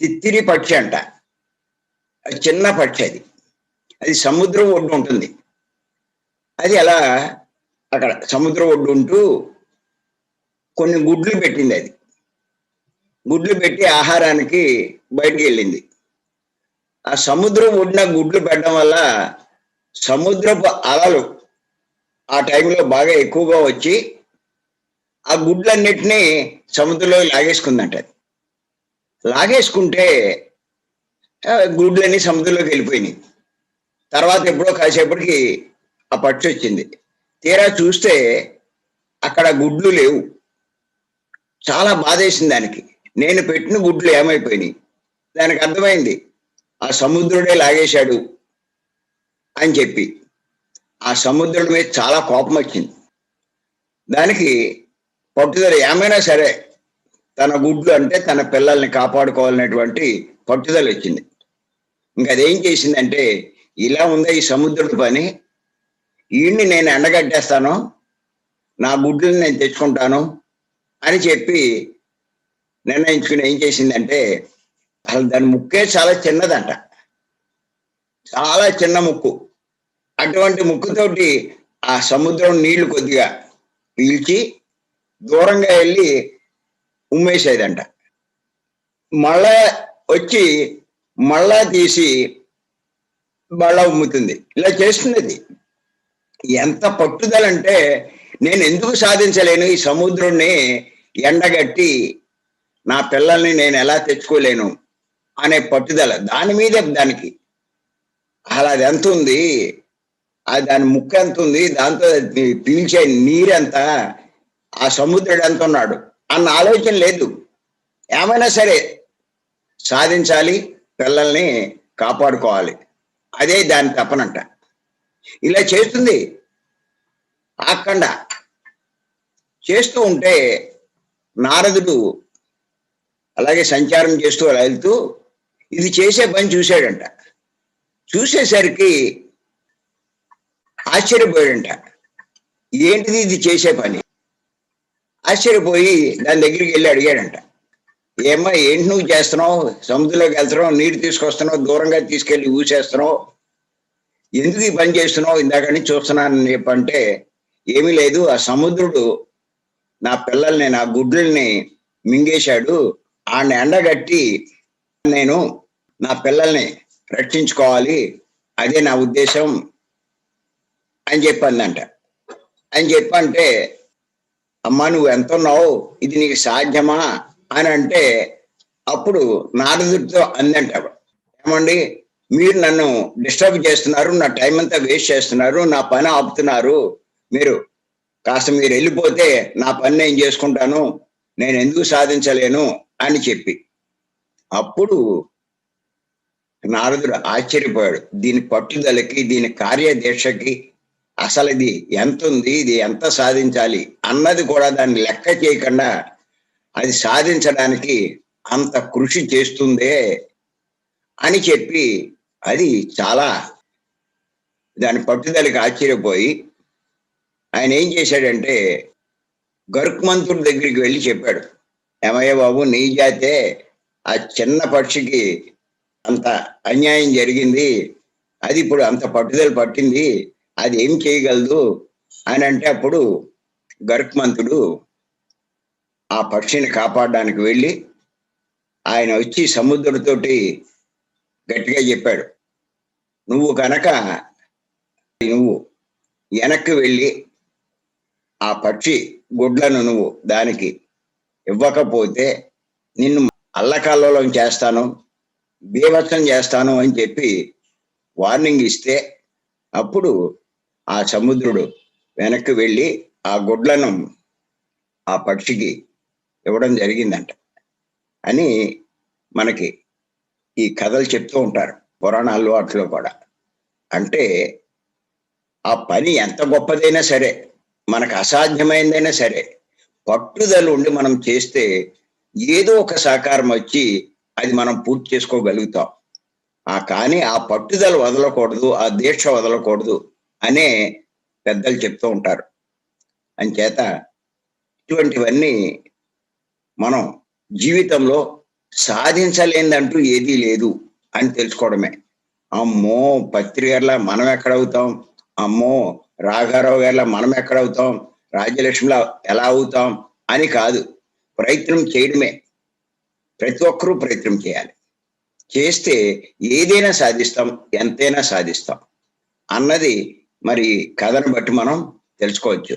తిత్తిరి పక్షి అంట. అది చిన్న పక్షి అది. అది సముద్రం ఒడ్డు ఉంటుంది. అది అలా అక్కడ సముద్రం ఒడ్డు ఉంటూ కొన్ని గుడ్లు పెట్టింది అది. గుడ్లు పెట్టి ఆహారానికి బయటికి వెళ్ళింది. ఆ సముద్రం ఒడ్డున గుడ్లు పెట్టడం వల్ల సముద్రపు అలలు ఆ టైంలో బాగా ఎక్కువగా వచ్చి ఆ గుడ్లన్నిటినీ సముద్రంలో లాగేసుకుందంట అది. లాగేసుకుంటే గుడ్లన్నీ సముద్రంలోకి వెళ్ళిపోయినాయి. తర్వాత ఎప్పుడో కాసేపటికి ఆ పట్టు వచ్చింది. తీరా చూస్తే అక్కడ గుడ్లు లేవు. చాలా బాధేసింది దానికి. నేను పెట్టిన గుడ్లు ఏమైపోయినాయి? దానికి అర్థమైంది ఆ సముద్రుడే లాగేశాడు అని చెప్పి. ఆ సముద్రుడి మీద చాలా కోపం వచ్చింది. దానికి పట్టుదల ఏమైనా సరే తన గుడ్లు అంటే తన పిల్లల్ని కాపాడుకోవాలనేటువంటి పట్టుదల వచ్చింది. ఇంకా అదేం చేసిందంటే ఇలా ఉందా ఈ సముద్రుడి పని? ఈయన్ని నేను ఎండగట్టేస్తాను నా గుడ్లను నేను తెచ్చుకుంటాను అని చెప్పి నిర్ణయించుకుని ఏం చేసిందంటే అసలు దాని ముక్కే చాలా చిన్నదంట. చాలా చిన్న ముక్కు. అటువంటి ముక్కుతోటి ఆ సముద్రం నీళ్ళు కొద్దిగా పీల్చి దూరంగా వెళ్ళి ఉమ్మేసేదంట మళ్ళా వచ్చి మళ్ళా తీసి మళ్ళా ఉమ్ముతుంది. ఇలా చేస్తుంది అది. ఎంత పట్టుదలంటే నేను ఎందుకు సాధించలేను? ఈ సముద్రుణ్ణి ఎండగట్టి నా పిల్లల్ని నేను ఎలా తెచ్చుకోలేను? అనే పట్టుదల దాని మీదే దానికి. అలా అది ఎంత ఉంది? అది దాని ముక్క ఎంత ఉంది? దాంతో పీల్చే నీరెంత? ఆ సముద్రుడు ఎంత ఉన్నాడు? అన్న ఆలోచన లేదు. ఏమైనా సరే సాధించాలి పిల్లల్ని కాపాడుకోవాలి. అదే దాని తప్పనంట ఇలా చేస్తుంది ఆకండ చేస్తూ ఉంటే నారదుడు అలాగే సంచారం చేస్తూ అలా వెళ్తూ ఇది చేసే పని చూశాడంట. చూసేసరికి ఆశ్చర్యపోయాడంట. ఏంటిది ఇది చేసే పని? ఆశ్చర్యపోయి దాని దగ్గరికి వెళ్ళి అడిగాడంట. ఏమ్మా ఏంటి నువ్వు చేస్తున్నావు? సముద్రంలోకి వెళ్తున్నావు నీరు తీసుకొస్తున్నావు దూరంగా తీసుకెళ్ళి ఊసేస్తున్నావు. ఎందుకు ఈ పని చేస్తున్నావు? ఇందాక నుంచి చూస్తున్నానని చెప్పంటే ఏమీ లేదు ఆ సముద్రుడు నా పిల్లల్ని నా గుడ్లని మింగేశాడు. ఆడిని ఎండగట్టి నేను నా పిల్లల్ని రక్షించుకోవాలి. అదే నా ఉద్దేశం అని చెప్పిందంట. అని చెప్పంటే అమ్మా నువ్వు ఎంత ఉన్నావు ఇది నీకు సాధ్యమా అని అంటే అప్పుడు నారదుడితో అందంటాడు. ఏమండి? మీరు నన్ను డిస్టర్బ్ చేస్తున్నారు నా టైం అంతా వేస్ట్ చేస్తున్నారు నా పని ఆపుతున్నారు. మీరు కాస్త మీరు వెళ్ళిపోతే నా పని నేను చేసుకుంటాను నేను ఎందుకు సాధించలేను అని చెప్పి. అప్పుడు నారదుడు ఆశ్చర్యపోయాడు. దీని పట్టుదలకి దీని కార్యదీక్షకి అసలు ఇది ఎంత ఉంది ఇది ఎంత సాధించాలి అన్నది కూడా దాన్ని లెక్క చేయకుండా అది సాధించడానికి అంత కృషి చేస్తుందే అని చెప్పి అది చాలా దాని పట్టుదలకి ఆశ్చర్యపోయి ఆయన ఏం చేశాడంటే గరుక్మంతుడి దగ్గరికి వెళ్ళి చెప్పాడు ఏమయ్య బాబు నీ జాతే ఆ చిన్న పక్షికి అంత అన్యాయం జరిగింది అది ఇప్పుడు అంత పట్టుదల పట్టింది అది ఏం చేయగలదు? అని అంటే అప్పుడు గరుక్మంతుడు ఆ పక్షిని కాపాడడానికి వెళ్ళి ఆయన వచ్చి సముద్రంతోటి గట్టిగా చెప్పాడు. నువ్వు కనుక నువ్వు వెనక్కి వెళ్ళి ఆ పక్షి గుడ్లను నువ్వు దానికి ఇవ్వకపోతే నిన్ను అల్లకల్లోలం చేస్తాను బీభత్సం చేస్తాను అని చెప్పి వార్నింగ్ ఇస్తే అప్పుడు ఆ సముద్రుడు వెనక్కి వెళ్ళి ఆ గుడ్లను ఆ పక్షికి ఇవ్వడం జరిగిందంట అని మనకి ఈ కథలు చెప్తూ ఉంటారు పురాణాల్లో వాటిలో కూడా. అంటే ఆ పని ఎంత గొప్పదైనా సరే మనకు అసాధ్యమైందైనా సరే పట్టుదల ఉండి మనం చేస్తే ఏదో ఒక సహకారం వచ్చి అది మనం పూర్తి చేసుకోగలుగుతాం. ఆ కానీ ఆ పట్టుదల వదలకూడదు ఆ దీక్ష వదలకూడదు అనే పెద్దలు చెప్తూ ఉంటారు. అంచేత ఇటువంటివన్నీ మనం జీవితంలో సాధించలేనిదంటూ ఏదీ లేదు అని తెలుసుకోవడమే. అమ్మో పత్రికర్లా మనం ఎక్కడవుతాం? అమ్మో రాఘారావు గారిలా మనం ఎక్కడవుతాం? రాజ్యలక్ష్మిలా ఎలా అవుతాం? అని కాదు. ప్రయత్నం చేయడమే. ప్రతి ఒక్కరూ ప్రయత్నం చేయాలి. చేస్తే ఏదైనా సాధిస్తాం ఎంతైనా సాధిస్తాం. అన్నది మరి కథను బట్టి మనం తెలుసుకోవచ్చు.